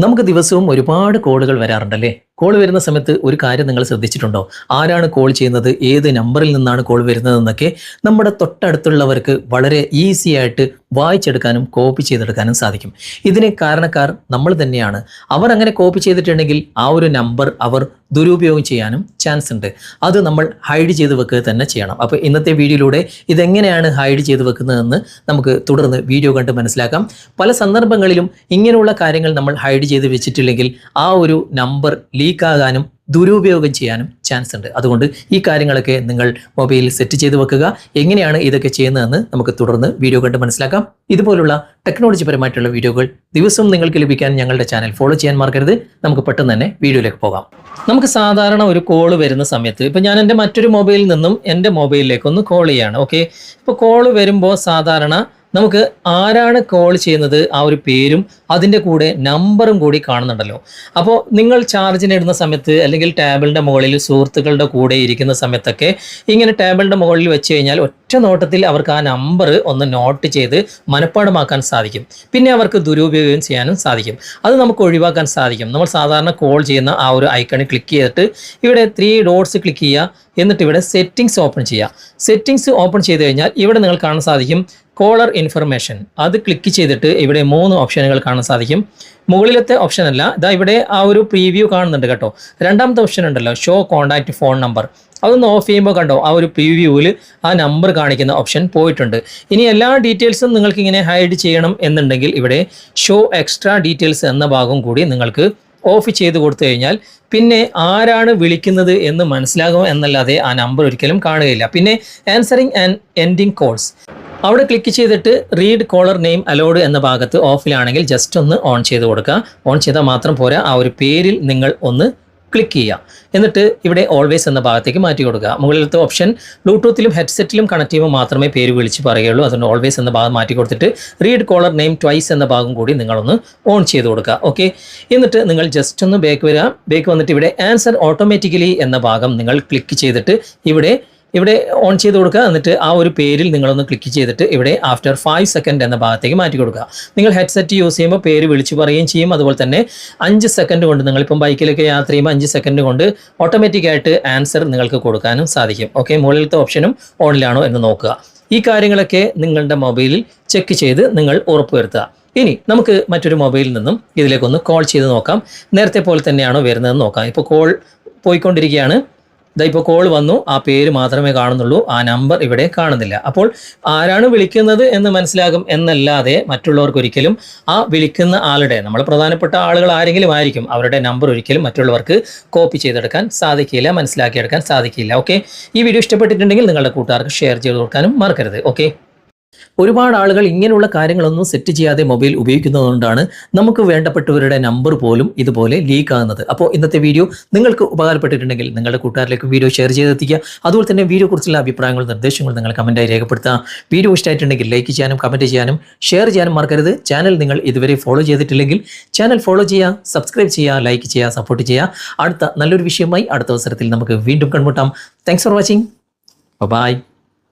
നമുക്ക് ദിവസവും ഒരുപാട് കോളുകൾ വരാറുണ്ടല്ലേ? കോൾ വരുന്ന സമയത്ത് ഒരു കാര്യം നിങ്ങൾ ശ്രദ്ധിച്ചിട്ടുണ്ടോ? ആരാണ് കോൾ ചെയ്യുന്നത്? ഏത് നമ്പറിൽ നിന്നാണ് കോൾ വരുന്നതെന്നൊക്കെ നമ്മുടെ തൊട്ടടുത്തുള്ളവർക്ക് വളരെ ഈസി ആയിട്ട് വായിച്ചെടുക്കാനും കോപ്പി ചെയ്തെടുക്കാനും സാധിക്കും. ഇതിന് കാരണക്കാർ നമ്മൾ തന്നെയാണ്. അവർ അങ്ങനെ കോപ്പി ചെയ്തിട്ടുണ്ടെങ്കിൽ ആ ഒരു നമ്പർ അവർ ദുരുപയോഗം ചെയ്യാനും ചാൻസ് ഉണ്ട്. അത് നമ്മൾ ഹൈഡ് ചെയ്ത് വെക്കുക തന്നെ ചെയ്യണം. അപ്പോൾ ഇന്നത്തെ വീഡിയോയിലൂടെ ഇതെങ്ങനെയാണ് ഹൈഡ് ചെയ്ത് വെക്കുന്നതെന്ന് നമുക്ക് തുടർന്ന് വീഡിയോ കണ്ട് മനസ്സിലാക്കാം. പല സന്ദർഭങ്ങളിലും ഇങ്ങനെയുള്ള കാര്യങ്ങൾ നമ്മൾ ഹൈഡ് ചെയ്ത് വെച്ചിട്ടില്ലെങ്കിൽ ആ ഒരു നമ്പർ ലീക്കാകാനും ദുരുപയോഗം ചെയ്യാനും ചാൻസ് ഉണ്ട്. അതുകൊണ്ട് ഈ കാര്യങ്ങളൊക്കെ നിങ്ങൾ മൊബൈലിൽ സെറ്റ് ചെയ്ത് വെക്കുക. എങ്ങനെയാണ് ഇതൊക്കെ ചെയ്യുന്നതെന്ന് നമുക്ക് തുടർന്ന് വീഡിയോ കണ്ട് മനസ്സിലാക്കാം. ഇതുപോലുള്ള ടെക്നോളജി പരമായിട്ടുള്ള വീഡിയോകൾ ദിവസവും നിങ്ങൾക്ക് ലഭിക്കാൻ ഞങ്ങളുടെ ചാനൽ ഫോളോ ചെയ്യാൻ മറക്കരുത്. നമുക്ക് പെട്ടെന്ന് തന്നെ വീഡിയോയിലേക്ക് പോകാം. നമുക്ക് സാധാരണ ഒരു കോൾ വരുന്ന സമയത്ത് ഇപ്പം ഞാൻ എന്റെ മറ്റൊരു മൊബൈലിൽ നിന്നും എന്റെ മൊബൈലിലേക്ക് ഒന്ന് കോൾ ചെയ്യാണ്. ഓക്കെ ഇപ്പോൾ കോൾ വരുമ്പോൾ സാധാരണ നമുക്ക് ആരാണ് കോൾ ചെയ്യുന്നത് ആ ഒരു പേരും അതിന്റെ കൂടെ നമ്പറും കൂടി കാണുന്നുണ്ടല്ലോ. അപ്പോൾ നിങ്ങൾ ചാർജിന് ഇടുന്ന സമയത്ത് അല്ലെങ്കിൽ ടേബിളിന്റെ മുകളിൽ സുഹൃത്തുക്കളുടെ കൂടെ ഇരിക്കുന്ന സമയത്തൊക്കെ ഇങ്ങനെ ടേബിളിന്റെ മുകളിൽ വെച്ച് കഴിഞ്ഞാൽ ഒറ്റ നോട്ടത്തിൽ അവർക്ക് ആ നമ്പർ ഒന്ന് നോട്ട് ചെയ്ത് മനഃപ്പാടമാക്കാൻ സാധിക്കും. പിന്നെ അവർക്ക് ദുരുപയോഗം ചെയ്യാനും സാധിക്കും. അത് നമുക്ക് ഒഴിവാക്കാൻ സാധിക്കും. നമ്മൾ സാധാരണ കോൾ ചെയ്യുന്ന ആ ഒരു ഐക്കണിൽ ക്ലിക്ക് ചെയ്തിട്ട് ഇവിടെ ത്രീ ഡോട്ട്സ് ക്ലിക്ക് ചെയ്യുക. എന്നിട്ട് ഇവിടെ സെറ്റിംഗ്സ് ഓപ്പൺ ചെയ്യുക. സെറ്റിംഗ്സ് ഓപ്പൺ ചെയ്ത് കഴിഞ്ഞാൽ ഇവിടെ നിങ്ങൾ കാണാൻ സാധിക്കും കോളർ ഇൻഫർമേഷൻ. അത് ക്ലിക്ക് ചെയ്തിട്ട് ഇവിടെ മൂന്ന് ഓപ്ഷനുകൾ കാണാൻ സാധിക്കും. മുകളിലത്തെ ഓപ്ഷൻ അല്ല ഇതാ ഇവിടെ ആ ഒരു പ്രീവ്യൂ കാണുന്നുണ്ട് കേട്ടോ. രണ്ടാമത്തെ ഓപ്ഷൻ ഉണ്ടല്ലോ ഷോ കോൺടാക്റ്റ് ഫോൺ നമ്പർ അതൊന്ന് ഓഫ് ചെയ്യുമ്പോൾ കണ്ടോ ആ ഒരു പ്രീവ്യൂവിൽ ആ നമ്പർ കാണിക്കുന്ന ഓപ്ഷൻ പോയിട്ടുണ്ട്. ഇനി എല്ലാ ഡീറ്റെയിൽസും നിങ്ങൾക്ക് ഇങ്ങനെ ഹൈഡ് ചെയ്യണം എന്നുണ്ടെങ്കിൽ ഇവിടെ ഷോ എക്സ്ട്രാ ഡീറ്റെയിൽസ് എന്ന ഭാഗം കൂടി നിങ്ങൾക്ക് ഓഫ് ചെയ്ത് കൊടുത്തു കഴിഞ്ഞാൽ പിന്നെ ആരാണ് വിളിക്കുന്നത് എന്ന് മനസ്സിലാകും എന്നല്ലാതെ ആ നമ്പർ ഒരിക്കലും കാണുകയില്ല. പിന്നെ ആൻസറിങ് ആൻഡ് എൻഡിങ് കോൾസ് അവിടെ ക്ലിക്ക് ചെയ്തിട്ട് റീഡ് കോളർ നെയിം അലോഡ് എന്ന ഭാഗത്ത് ഓഫിലാണെങ്കിൽ ജസ്റ്റ് ഒന്ന് ഓൺ ചെയ്ത് കൊടുക്കുക. ഓൺ ചെയ്താൽ മാത്രം പോരാ. ആ ഒരു പേരിൽ നിങ്ങൾ ഒന്ന് ക്ലിക്ക് ചെയ്യുക. എന്നിട്ട് ഇവിടെ ഓൾവേസ് എന്ന ഭാഗത്തേക്ക് മാറ്റി കൊടുക്കുക. മുകളിലത്തെ ഓപ്ഷൻ ബ്ലൂടൂത്തിലും ഹെഡ്സെറ്റിലും കണക്ട് ചെയ്യുമ്പോൾ മാത്രമേ പേര് വിളിച്ച് പറയുകയുള്ളൂ. അതുകൊണ്ട് ഓൾവേസ് എന്ന ഭാഗം മാറ്റി കൊടുത്തിട്ട് റീഡ് കോളർ നെയിം ട്വൈസ് എന്ന ഭാഗം കൂടി നിങ്ങളൊന്ന് ഓൺ ചെയ്ത് കൊടുക്കുക. ഓക്കെ എന്നിട്ട് നിങ്ങൾ ജസ്റ്റ് ഒന്ന് ബേക്ക് വരിക. ബേക്ക് വന്നിട്ട് ഇവിടെ ആൻസർ ഓട്ടോമാറ്റിക്കലി എന്ന ഭാഗം നിങ്ങൾ ക്ലിക്ക് ചെയ്തിട്ട് ഇവിടെ ഇവിടെ ഓൺ ചെയ്ത് കൊടുക്കുക. എന്നിട്ട് ആ ഒരു പേരിൽ നിങ്ങളൊന്ന് ക്ലിക്ക് ചെയ്തിട്ട് ഇവിടെ ആഫ്റ്റർ ഫൈവ് സെക്കൻഡ് എന്ന ഭാഗത്തേക്ക് മാറ്റി കൊടുക്കുക. നിങ്ങൾ ഹെഡ്സെറ്റ് യൂസ് ചെയ്യുമ്പോൾ പേര് വിളിച്ചു പറയുകയും ചെയ്യും. അതുപോലെ തന്നെ അഞ്ച് സെക്കൻഡ് കൊണ്ട് നിങ്ങളിപ്പം ബൈക്കിലൊക്കെ യാത്ര ചെയ്യുമ്പോൾ അഞ്ച് സെക്കൻഡ് കൊണ്ട് ഓട്ടോമാറ്റിക്കായിട്ട് ആൻസർ നിങ്ങൾക്ക് കൊടുക്കാനും സാധിക്കും. ഓക്കെ മുകളിലത്തെ ഓപ്ഷനും ഓണിലാണോ എന്ന് നോക്കുക. ഈ കാര്യങ്ങളൊക്കെ നിങ്ങളുടെ മൊബൈലിൽ ചെക്ക് ചെയ്ത് നിങ്ങൾ ഉറപ്പുവരുത്തുക. ഇനി നമുക്ക് മറ്റൊരു മൊബൈലിൽ നിന്നും ഇതിലേക്കൊന്ന് കോൾ ചെയ്ത് നോക്കാം. നേരത്തെ പോലെ തന്നെയാണോ വരുന്നതെന്ന് നോക്കാം. ഇപ്പോൾ കോൾ പോയിക്കൊണ്ടിരിക്കുകയാണ്. ഇപ്പോൾ കോൾ വന്നു. ആ പേര് മാത്രമേ കാണുന്നുള്ളൂ. ആ നമ്പർ ഇവിടെ കാണുന്നില്ല. അപ്പോൾ ആരാണ് വിളിക്കുന്നത് എന്ന് മനസ്സിലാകും എന്നല്ലാതെ മറ്റുള്ളവർക്ക് ഒരിക്കലും ആ വിളിക്കുന്ന ആളുടെ നമ്മൾ പ്രധാനപ്പെട്ട ആളുകൾ ആരെങ്കിലും ആയിരിക്കും അവരുടെ നമ്പർ ഒരിക്കലും മറ്റുള്ളവർക്ക് കോപ്പി ചെയ്തെടുക്കാൻ സാധിക്കില്ല മനസ്സിലാക്കിയെടുക്കാൻ സാധിക്കില്ല. ഓക്കെ ഈ വീഡിയോ ഇഷ്ടപ്പെട്ടിട്ടുണ്ടെങ്കിൽ നിങ്ങളുടെ കൂട്ടുകാർക്ക് ഷെയർ ചെയ്ത് കൊടുക്കാനും മറക്കരുത്. ഓക്കെ ഒരുപാട് ആളുകൾ ഇങ്ങനെയുള്ള കാര്യങ്ങളൊന്നും സെറ്റ് ചെയ്യാതെ മൊബൈൽ ഉപയോഗിക്കുന്നതുകൊണ്ടാണ് നമുക്ക് വേണ്ടപ്പെട്ടവരുടെ നമ്പർ പോലും ഇതുപോലെ ലീക്ക് ആകുന്നത്. അപ്പോൾ ഇന്നത്തെ വീഡിയോ നിങ്ങൾക്ക് ഉപകാരപ്പെട്ടിട്ടുണ്ടെങ്കിൽ നിങ്ങളുടെ കൂട്ടുകാരിലേക്ക് വീഡിയോ ഷെയർ ചെയ്തെത്തിക്കുക. അതുപോലെ തന്നെ വീഡിയോ കുറിച്ചുള്ള അഭിപ്രായങ്ങളും നിർദ്ദേശങ്ങളും നിങ്ങൾ കമന്റായി രേഖപ്പെടുത്തുക. വീഡിയോ ഇഷ്ടമായിട്ടുണ്ടെങ്കിൽ ലൈക്ക് ചെയ്യാനും കമന്റ് ചെയ്യാനും ഷെയർ ചെയ്യാനും മറക്കരുത്. ചാനൽ നിങ്ങൾ ഇതുവരെ ഫോളോ ചെയ്തിട്ടില്ലെങ്കിൽ ചാനൽ ഫോളോ ചെയ്യുക സബ്സ്ക്രൈബ് ചെയ്യുക ലൈക്ക് ചെയ്യുക സപ്പോർട്ട് ചെയ്യുക. അടുത്ത നല്ലൊരു വിഷയമായി അടുത്ത അവസരത്തിൽ നമുക്ക് വീണ്ടും കൺമുട്ടാം താങ്ക്സ് ഫോർ വാച്ചിങ് ബൈ